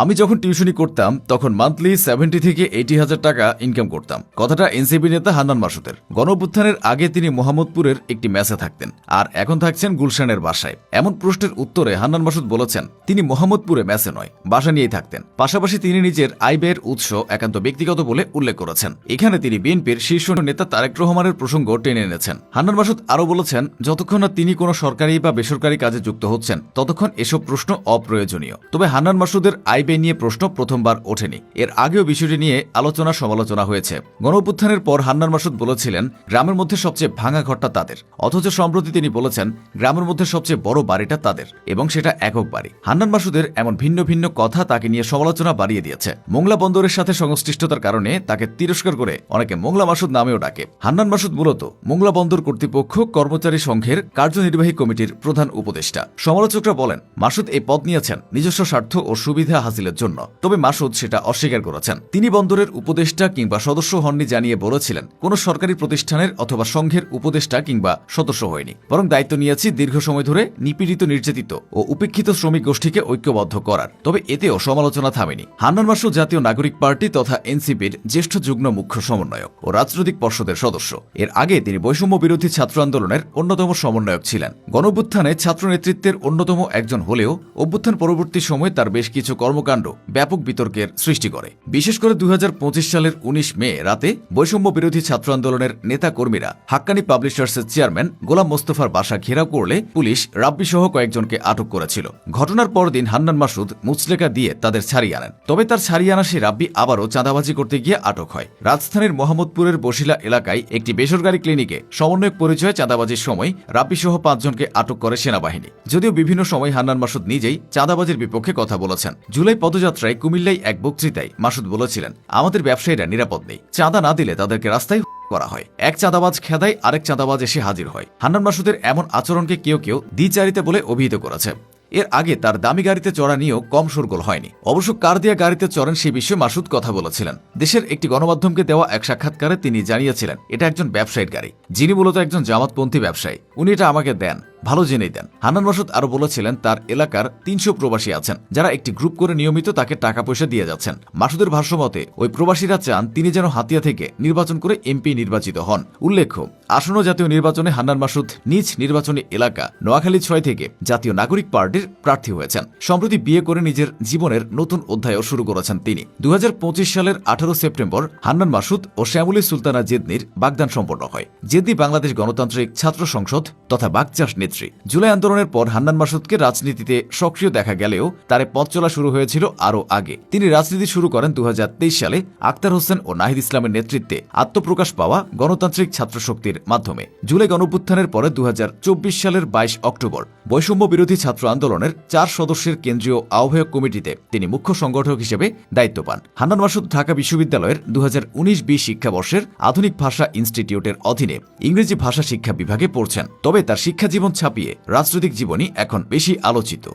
আমি যখন টিউশনি করতাম, তখন মান্থলি সেভেন্টি থেকে এইটি হাজার টাকা ইনকাম করতাম। কথাটা এনসিপি নেতা হান্নান মাসুদের। গণঅভ্যুত্থানের আগে তিনি মোহাম্মদপুরের একটি ম্যাচে থাকতেন, আর এখন থাকছেন গুলশানের বাসায়। এমন প্রশ্নের উত্তরে হান্নান মাসুদ বলেছেন, তিনি মোহাম্মদপুরে ম্যাচে নয়, বাসা নিয়েই থাকতেন। পাশাপাশি তিনি নিজের আয় ব্যয়ের উৎস একান্ত ব্যক্তিগত বলে উল্লেখ করেছেন। এখানে তিনি বিএনপির শীর্ষ নেতা তারেক রহমানের প্রসঙ্গ টেনে এনেছেন। হান্নান মাসুদ আরও বলেছেন, যতক্ষণ না তিনি কোনো সরকারি বা বেসরকারি কাজে যুক্ত হচ্ছেন, ততক্ষণ এসব প্রশ্ন অপ্রয়োজনীয়। তবে হান্নান মাসুদের আয় ব্যয় নিয়ে প্রশ্ন প্রথমবার ওঠেনি। এর আগেও বিষয়টি নিয়ে আলোচনা সমালোচনা হয়েছে। গণঅভ্যুত্থানের পর হান্নান মাসুদ বলেছিলেন, গ্রামের মধ্যে সবচেয়ে ভাঙা ঘরটা তাদের। অথচ সম্প্রতি তিনি বলেছেন, গ্রামের মধ্যে সবচেয়ে বড় বাড়িটা তাদের এবং সেটা একক বাড়ি। হান্নান মাসুদের এমন ভিন্ন ভিন্ন কথা তাকে নিয়ে সমালোচনা বাড়িয়ে দিয়েছে। মোংলা বন্দরের সাথে সংশ্লিষ্টতার কারণে তাকে তিরস্কার করে অনেকে মোংলা মাসুদ নামেও ডাকে। হান্নান মাসুদ মূলত মোংলা বন্দর কর্তৃপক্ষ কর্মচারী সংঘের কার্যনির্বাহী কমিটির প্রধান উপদেষ্টা। সমালোচকরা বলেন, মাসুদ এই পদ নিয়েছেন। নিজস্ব স্বার্থ ও সুবিধা হাসিলের জন্য। তবে মাসুদ সেটা অস্বীকার করেছেন। তিনি বন্দরের উপদেষ্টা কিংবা সদস্য হননি জানিয়ে বলেছিলেন, কোন সরকারি প্রতিষ্ঠানের অথবা সংঘের উপদেষ্টা কিংবা সদস্য হয়নি। বরং দায়িত্ব নিয়েছি দীর্ঘ সময় ধরে নিপীড়িত, নির্যাতিত ও উপেক্ষিত শ্রমিক গোষ্ঠীকে ঐক্যবদ্ধ করার। তবে এতেও সমালোচনা থামেনি। হান্নান মাসুদ জাতীয় নাগরিক পার্টি তথা এনসিপির জ্যেষ্ঠ যুগ্ম মুখ্য সমন্বয়ক ও রাজনৈতিক পর্ষদের সদস্য। এর আগে তিনি বৈষম্য বিরোধী ছাত্র আন্দোলনের অন্যতম সমন্বয়ক ছিলেন। গণঅভ্যুত্থানে ছাত্র নেতৃত্বের অন্যতম একজন হলেও অভ্যুত্থান পরবর্তী সময়ে তার বেশ কিছু কর্মকাণ্ড ব্যাপক বিতর্কের সৃষ্টি করে। বিশেষ করে দু হাজার পঁচিশ সালের উনিশ মে রাতে বৈষম্য বিরোধী ছাত্র আন্দোলনের নেতা কর্মীরা হাক্কানি পাবলিশার্সের চেয়ারম্যান গোলাম মোস্তফার বাসা ঘেরাও করলে পুলিশ রাব্বি সহ কয়েকজনকে আটক করেছিল। ঘটনার পরদিন হান্নান মাসুদ মুচলেকা দিয়ে তাদের ছাড়িয়ে আনেন। তবে তার ছাড়িয়ে আনা সেই রাব্বি আবারও চাঁদাবাজি করতে গিয়ে আটক হয়। রাজধানীর মোহাম্মদপুরের বসিলা এলাকায় একটি বেসরকারি ক্লিনিকে সমন্বয়ক পরিচয়ে চাঁদাবাজির সময় রাব্বি সহ পাঁচজনকে আটক করে সেনাবাহিনী। যদিও বিভিন্ন সময় হান্নান মাসুদ নিজেই চাঁদাবাজির বিপক্ষে কথা বলেছেন। জুলাই পদযাত্রায় কুমিল্লায় এক বক্তৃতায় মাসুদ বলেছিলেন, আমাদের ব্যবসায়ীরা নিরাপদ নেই। চাঁদা না দিলে তাদেরকে রাস্তায় করা হয়। এক চাঁদাবাজ খেদায় আরেক চাঁদাবাজ এসে হাজির হয়। হান্নান মাসুদের এমন আচরণকে কেউ কেউ দ্বিচারিতা বলে অভিহিত করেছে। এর আগে তার দামি গাড়িতে চড়া নিয়েও কম সরগোল হয়নি। অবশ্য কার দিয়া গাড়িতে চড়েন সে বিষয়ে মাসুদ কথা বলেছিলেন। দেশের একটি গণমাধ্যমকে দেওয়া এক সাক্ষাৎকারে তিনি জানিয়েছিলেন, এটা একজন ব্যবসায়ীর গাড়ি। যিনি মূলত একজন জামাতপন্থী ব্যবসায়ী। উনি এটা আমাকে দেন। ভালো জেনেই দেন। হানান মাসুদ আরও বলেছিলেন, তার এলাকার তিনশো প্রবাসী আছেন, যারা একটি গ্রুপ করে নিয়মিত তাকে টাকা পয়সা দিয়ে যাচ্ছেন। মাসুদের ভাষ্যমতে ওই প্রবাসীরা চান তিনি যেন হাতিয়া থেকে নির্বাচন করে এমপি নির্বাচিত হন। উল্লেখ্য আসন্ন জাতীয় নির্বাচনে হান্নান মাসুদ নিজ নির্বাচনী এলাকা নোয়াখালী ছয় থেকে জাতীয় নাগরিক পার্টির প্রার্থী হয়েছেন। সম্প্রতি বিয়ে করে নিজের জীবনের নতুন অধ্যায়ও শুরু করেছেন তিনি। দু হাজার পঁচিশ সালের আঠারো সেপ্টেম্বর হান্নান মাসুদ ও শ্যামলী সুলতানা জেদনির বাগদান সম্পন্ন হয়। জেদনি বাংলাদেশ গণতান্ত্রিক ছাত্র সংসদ তথা বাগচাষ নেত্রী। জুলাই আন্দোলনের পর হান্নান মাসুদকে রাজনীতিতে সক্রিয় দেখা গেলেও তার পথ চলা শুরু হয়েছিল আরও আগে। তিনি রাজনীতি শুরু করেন দু হাজার তেইশ সালে আক্তার হোসেন ও নাহিদ ইসলামের নেতৃত্বে। আত্মপ্রকাশ পাওয়া গণতান্ত্রিক ছাত্র শক্তির মাধ্যমে। জুলাই গণপুত্থানের পরে দু হাজার চব্বিশ সালের বাইশ অক্টোবর বৈষম্য বিরোধী ছাত্র আন্দোলনের চার সদস্যের কেন্দ্রীয় আহ্বায়ক কমিটিতে তিনি মুখ্য সংগঠক হিসেবে দায়িত্ব পান। হান্নান মাসুদ ঢাকা বিশ্ববিদ্যালয়ের দু হাজার উনিশ বিশ শিক্ষাবর্ষের আধুনিক ভাষা ইনস্টিটিউটের অধীনে ইংরেজি ভাষা শিক্ষা বিভাগে পড়ছেন। তবে তার শিক্ষাজীবন ছাপিয়ে রাজনৈতিক জীবনই এখন বেশি আলোচিত।